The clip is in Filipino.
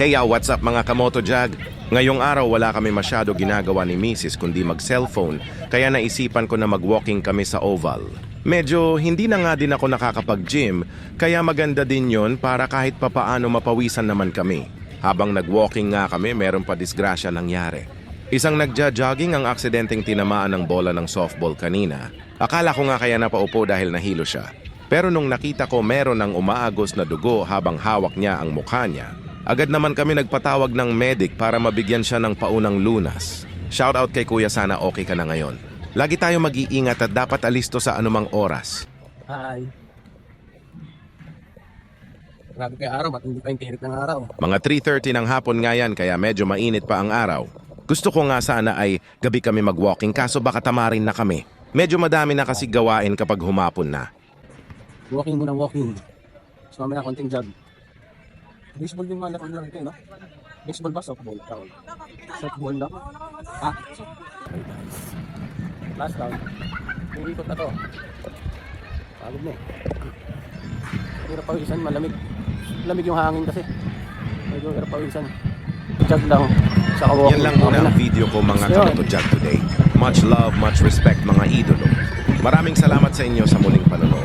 Hey, ah, what's up mga kamoto jag? Ngayong araw wala kami masyado ginagawa ni Mrs. kundi mag-cellphone, kaya naisipan ko na mag-walking kami sa Oval. Medyo hindi na nga din ako nakakapag-gym, kaya maganda din yon para kahit papaano mapawisan naman kami. Habang nag-walking nga kami, meron pa disgrasya nangyari. Isang nagja-jogging ang aksidenteng tinamaan ng bola ng softball kanina. Akala ko nga kaya napaupo dahil nahilo siya. Pero nung nakita ko meron ng umaagos na dugo habang hawak niya ang mukha niya, agad naman kami nagpatawag ng medic para mabigyan siya ng paunang lunas. Shoutout kay Kuya sana okay ka na ngayon. Lagi tayo mag-iingat at dapat alisto sa anumang oras. Hi. Grabe kaya araw, ba't hindi pa yung tihirit ng araw? Mga 3.30 ng hapon nga yan kaya medyo mainit pa ang araw. Gusto ko nga sana ay gabi kami mag-walking kaso baka tamarin na kami. Medyo madami na kasi gawain kapag humapon na. Walking muna walking. So mamaya konting jog. Baseball din nga lang ito, no? Baseball ba? Softball? Tawag. Softball na? Ah. Last down. Uikot na to. Pagod na eh. Hirap pawisan, malamig. Lamig yung hangin kasi. Medyo hirap pawisan. Jog lang. Saka walking. Yan lang muna ang video ko mga Yun. kabutujag today. Much love, much respect mga idolo. Maraming salamat sa inyo sa muling panonood.